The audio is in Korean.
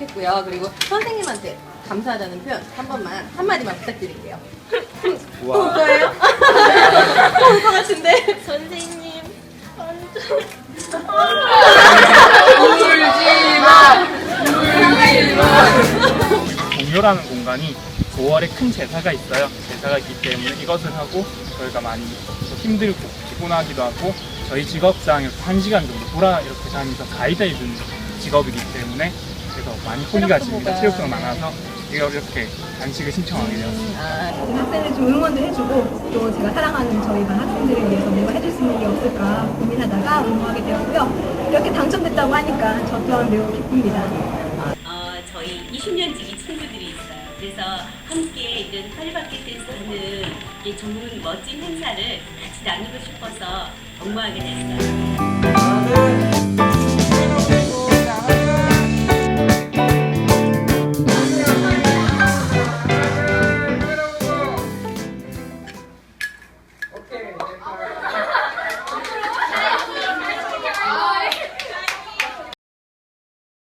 해주시고요. 그리고 선생님한테 감사하다는 표현 한 번만 한 마디만 부탁드릴게요. 또올 거예요? 또올 것 같은데. 선생님 완전 동료라는 공간이 5월에 큰 제사가 있어요. 제사가 있기 때문에 이것을 하고 저희가 많이 또 힘들고 피곤하기도 하고 저희 직업상에서 한 시간 정도 돌아 이렇게 다니면서 가이드 해주는 직업이기 때문에 그래서 많이 호기가 집니다. 체육관 많아서 이렇게 단식을 신청하게 되었습니다. 학생을 좀 응원도 해주고 또 제가 사랑하는 저희 반 학생들을 위해서 뭔가 해줄 수 있는 게 없을까 고민하다가 응모하게 되었고요. 이렇게 당첨됐다고 하니까 저 또한 매우 기쁩니다. 어, 저희 20년 지기 친구들이 있어요. 그래서 함께 이런 파리바게트에서 하는 이 좋은 멋진 행사를 같이 나누고 싶어서 응모하게 됐어요.